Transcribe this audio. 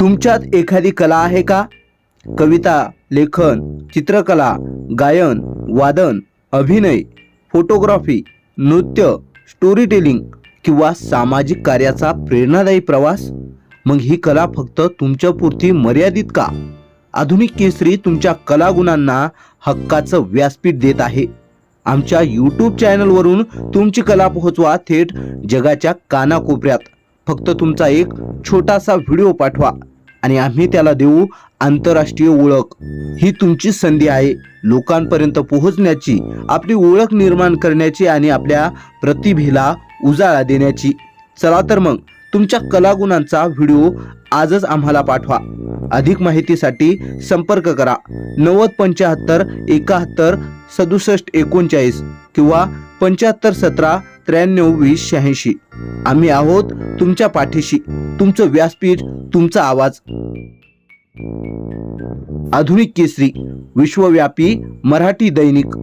तुमच्यात एखादी कला आहे का? कविता लेखन चित्रकला गायन वादन अभिनय फोटोग्राफी नृत्य स्टोरी टेलिंग किंवा सामाजिक कार्याचा प्रेरणादायी प्रवास? मग ही कला फक्त तुमच्यापुरती मर्यादित का? आधुनिक केसरी तुमच्या कलागुणांना हक्काचं व्यासपीठ देत आहे. आमच्या यूट्यूब चॅनलवरून तुमची कला पोहोचवा थेट जगाच्या कानाकोपऱ्यात. फक्त तुमचा एक छोटासा व्हिडिओ पाठवा आणि आम्ही त्याला देऊ आंतरराष्ट्रीय ओळख. ही तुमची संधी आहे. लोकांपर्यंत पोहोचण्याची आपली ओळख निर्माण करण्याची आणि आपल्या प्रतिभेला उजाळा देण्याची. चला तर मग तुमच्या कलागुणांचा व्हिडिओ आजच आम्हाला पाठवा. अधिक माहितीसाठी संपर्क करा. नव्वद पंच्याहत्तर एकाहत्तर सदुसष्ट एकोणचाळीस किंवा पंच्याहत्तर सतरा त्र्याण्णव वीस शहाऐंशी. आम्ही आहोत तुमच्या पाठीशी. तुमचं व्यासपीठ तुमचा आवाज. आधुनिक केसरी विश्वव्यापी मराठी दैनिक.